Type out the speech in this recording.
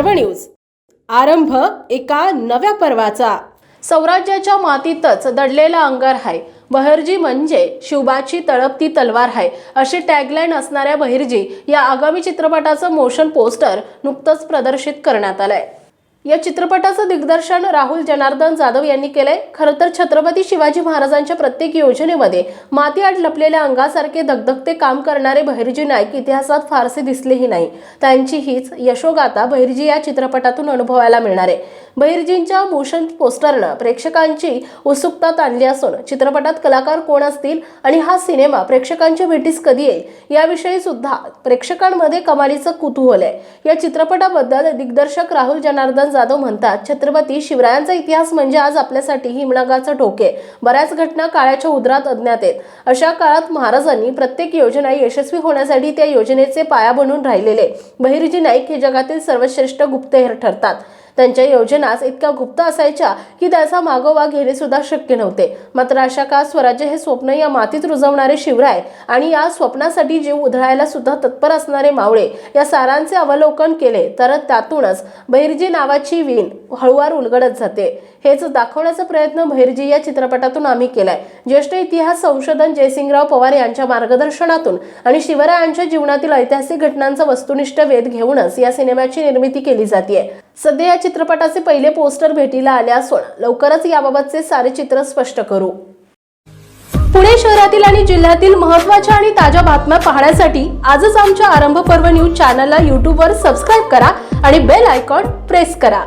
News. आरंभ एका नव्या पर्वाचा. सौराज्याच्या मातीतच दडलेला अंगार हाय. बहिर्जी म्हणजे शिवबाची तळपती तलवार हाय. अशी टॅगलाईन असणाऱ्या बहिर्जी या आगामी चित्रपटाचं मोशन पोस्टर नुकतंच प्रदर्शित करण्यात आलंय. या चित्रपटाचं दिग्दर्शन राहुल जनार्दन जाधव यांनी केलंय. खरं तर छत्रपती शिवाजी महाराजांच्या प्रत्येक योजनेमध्ये माती आड लपलेल्या अंगासारखे धगधगते काम करणारे बहिर्जी नाईक इतिहासात फारसे दिसलेही नाही. त्यांची हीच यशोगाथा बहिर्जी या चित्रपटातून अनुभवायला मिळणार आहे. बहिर्जींच्या मोशन पोस्टरनं प्रेक्षकांची उत्सुकता ताणली असून चित्रपटात कलाकार कोण असतील आणि हा सिनेमा प्रेक्षकांच्या भेटीस कधी येईल याविषयी सुद्धा प्रेक्षकांमध्ये कमालीचं कुतूहल आहे. या चित्रपटाबद्दल दिग्दर्शक राहुल जनार्दन जाधव म्हणतात छत्रपती शिवरायांचा इतिहास म्हणजे आज आपल्यासाठी हिमनगाचं ठोके. बऱ्याच घटना काळाच्या उदरात अज्ञात आहेत. अशा काळात महाराजांनी प्रत्येक योजना यशस्वी होण्यासाठी त्या योजनेचे पाया बनून राहिलेले. बहिर्जी नाईक हे जगातील सर्वश्रेष्ठ गुप्तहेर ठरतात. त्यांच्या योजनाच इतक्या गुप्त असायच्या की त्याचा मागोवा घेणे सुद्धा शक्य नव्हते. मात्र अशा काळात स्वराज्य हे स्वप्न या मातीत रुजवणारे शिवराय आणि या स्वप्नासाठी जीव उधळायला सुद्धा तत्पर असणारे मावळे या सारांचे अवलोकन केले तर त्यातूनच बहिर्जी नावाची वीण हळूवार उलगडत जाते. हेच दाखवण्याचा प्रयत्न बहिर्जी या चित्रपटातून आम्ही केलाय. ज्येष्ठ इतिहास संशोधन जयसिंगराव पवार यांच्या मार्गदर्शनातून आणि शिवरायांच्या जीवनातील ऐतिहासिक घटनांचा वस्तुनिष्ठ वेध घेऊनच या सिनेमाची निर्मिती केली जाते सध्या या चित्रपटाचे पहिले पोस्टर भेटीला आले असून लवकरच याबाबतचे सारे चित्र स्पष्ट करू. पुणे शहरातील आणि जिल्ह्यातील महत्त्वाच्या आणि ताज्या बातम्या पाहण्यासाठी आजच आमच्या आरंभ पर्व न्यूज चॅनलला यूट्यूबवर सबस्क्राईब करा आणि बेल आयकॉन प्रेस करा.